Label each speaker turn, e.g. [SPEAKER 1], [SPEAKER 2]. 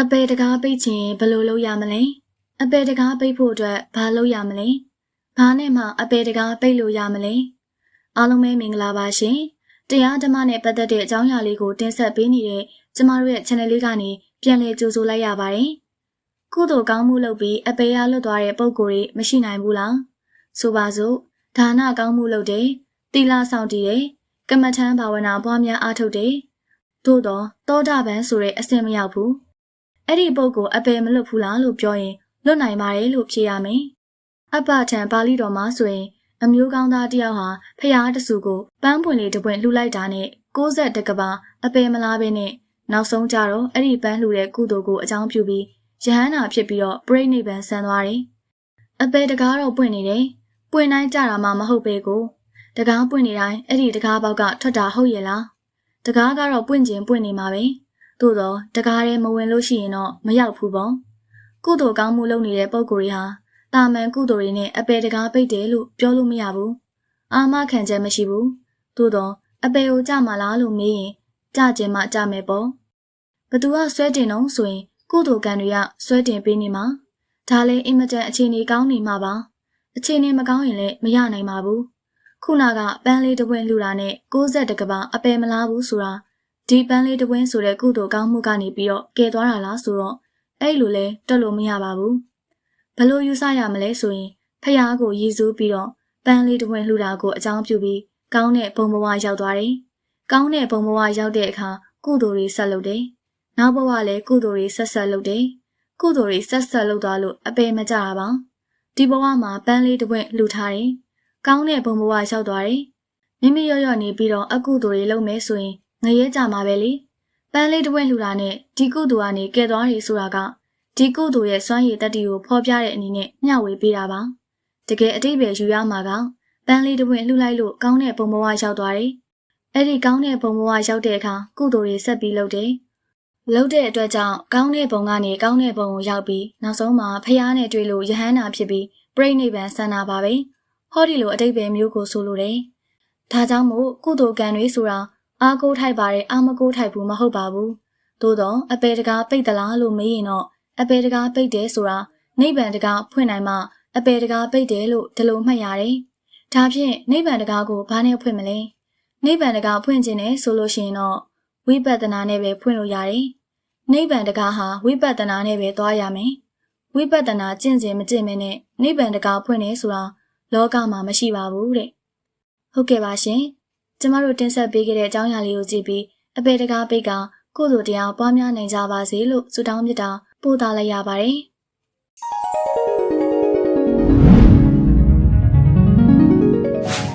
[SPEAKER 1] အပေတကားပိတ်ချင်ဘယ်လိုလုပ်ရမလဲအပေတကားပိတ်ဖို့အတွက်ဘာလုပ်ရမလဲဘာနဲ့မှအပေတကားပိတ်လို့ရမလဲအားလုံးပဲမင်္ဂလာပါရှင်တရားဓမ္မနဲ့ပတ်သက်တဲ့အကြောင်းအရာလေးကိုတင်ဆက်ပေးနေတဲ့ကျမတို့ရဲ့ channel လေးကနေပြန်လည်ကြိုဆိုလိုက်ရပါတယ်ကုသိုလ်ကောင်းမှုလုပ်ပြီးအပေရလွတ်သွားတဲ့ပုံကိုယ်တွေမရှိနိုင်ဘူးလားဆိုပါစို့ဒါနကောင်းမှုလုပ်တယ်တိလဆောင်တည်တယ်ကမ္မထံဘာဝနာပွားများအားထုတ်တယ်သို့တော့သောတာပန်ဆိုတဲ့အဆင့်မရောက်ဘူး အဲ့ဒီပုံကိုအပေမလွတ်ဘူးလားလို့ပြောရင်လွတ်နိုင်ပါတယ်လို့ဖြေရမယ်အပ္ပထံပါဠိတော်မှာဆိုရင် အမျိုးကောင်းသားတယောက်ဟာဖျားတဆူကိုပန်းပွင့်လေးတစ်ပွင့်လှူလိုက်တာနဲ့60တကဘာအပေမလားပဲနဲ့နောက်ဆုံးကြတော့အဲ့ဒီပန်းလှူတဲ့ကုသိုလ်ကိုအကြောင်းပြုပြီးယဟန္တာဖြစ်ပြီးတော့ပြိဋိဘံဆန်သွားတယ်။အပေတကားတော့ပွင့်နေတယ်။ပွင့်တိုင်းကြတာမှမဟုတ်ပဲကိုတကားပွင့်နေတိုင်းအဲ့ဒီတကားပေါက်ကထွက်တာဟုတ်ရဲ့လား။တကားကတော့ပွင့်ခြင်းပွင့်နေမှာပဲ။ သို့တော့တကားထဲမဝင်လို့ရှိရင်တော့မရောက်ဘူးပေါ့။ကုသိုလ်ကောင်းမှုလုပ်နေတဲ့ပုံကိုယ်တွေဟာတာမန်ကုသိုလ်တွေနဲ့အပေတကားပိတ်တယ်လို့ပြောလို့မရဘူး။အာမခံချက်မရှိဘူး။သို့တော့အပေကိုကြမှာလားလို့မေးရင်ကြခြင်းမှကြမယ်ပေါ့။ဘသူကဆွဲတင်တော့ဆိုရင် ကုသိုလ်ကံတွေကဆွဲတင်ပေးနေမှာဒါလည်းအင်မတန်အခြေအနေကောင်းနေမှာပါအခြေအနေမကောင်းရင်လည်းမရနိုင်ပါဘူးခုနကပန်းလေးတစ်ပွင့်လှူတာနဲ့60တကဘာအပယ်မလားဘူးဆိုတာ ဒီပန်းလေးတစ်ပွင့်ဆိုတဲ့ကုသိုလ်ကောင်းမှုကနေပြီးတော့ကယ်သွားတာလားဆိုတော့အဲ့လိုလဲတွက်လို့မရပါဘူးဘလို့ယူဆရမလဲဆိုရင်ဖះကိုရည်စူးပြီးတော့ပန်းလေးတစ်ပွင့်လှူတာကိုအကြောင်းပြုပြီးကောင်းတဲ့ဘုံဘဝရောက်သွားတယ်ကောင်းတဲ့ဘုံဘဝရောက်တဲ့အခါကုသိုလ်တွေဆက်လုပ်တယ်နောက်ဘဝလည်းကုသိုလ်တွေဆက်ဆက်လုပ်တယ်။ကုသိုလ်တွေဆက်ဆက်လုပ်သွားလို့အပေမကြတာပါ။ဒီဘဝမှာပန်းလေးတစ်ပွင့်လှူထားတယ်။ကောင်းတဲ့ဘုံဘဝရောက်သွားတယ်။မိမိရော့ရော့နေပြီးတော့အကုသိုလ်တွေလုပ်မယ်ဆိုရင် ငရဲကြမှာပဲလေ။ပန်းလေးတစ်ပွင့်လှူတာနဲ့ဒီကုသိုလ်ကနေကဲသွားတယ်ဆိုတာကဒီကုသိုလ်ရဲ့စွမ်းရည်တတ္တိကိုဖော်ပြတဲ့အနေနဲ့မျှဝေပေးတာပါ။တကယ်အတိတ်ပဲယူရမှာကပန်းလေးတစ်ပွင့်လှူလိုက်လို့ကောင်းတဲ့ဘုံဘဝရောက်သွားတယ်။အဲ့ဒီကောင်းတဲ့ဘုံဘဝရောက်တဲ့အခါကုသိုလ်တွေဆက်ပြီးလုပ်တယ်။လှုပ်တဲ့အတွက်ကြောင့်ကောင်းတဲ့ဘုံကနေကောင်းတဲ့ဘုံကိုရောက်ပြီးနောက်ဆုံးမှာဖះနဲ့တွေ့လို့ယဟန္တာဖြစ်ပြီးပြိဋိဘံဆန္ဒပါပဲဟောဒီလိုအတိတ်ပဲမျိုးကိုဆိုလိုတယ်ဒါကြောင့်မို့ကုသိုလ်ကံတွေဆိုတာ အာကိုထိုက်ပါတယ်အာမကိုထိုက်ဘူးမဟုတ်ပါဘူးသို့တော့အပေတကားပိတ်သလားလို့မေးရင်တော့အပေတကားပိတ်တယ်ဆိုတာနိဗ္ဗာန်တကားဖွင့်နိုင်မှအပေတကားပိတ်တယ်လို့ဒီလိုမှတ်ရတယ်ဒါဖြင့်နိဗ္ဗာန်တကားကိုဘာနဲ့ဖွင့်မလဲနိဗ္ဗာန်တကားဖွင့်ခြင်းနဲ့ဆိုလို့ရှိရင်တော့ဝိပဿနာနဲ့ပဲဖွင့်လို့ရတယ်။နိဗ္ဗာန်တကားဟာဝိပဿနာနဲ့ပဲသွားရမယ်။ဝိပဿနာကျင့်စဉ်မကျင့်မနဲ့နိဗ္ဗာန်တကားဖွင့်နေဆိုတာလောကမှာမရှိပါဘူးတဲ့။ဟုတ်ကဲ့ပါရှင်။ ကျမတို့တင်ဆက်ပေးခဲ့တဲ့အကြောင်းအရာလေးကိုကြည့်ပြီးအပေတကားပိတ်ကကုသိုလ်တရားပွားများနိုင်ကြပါစေလို့ဆုတောင်းမြတ်တာပို့သလိုက်ရပါတယ်။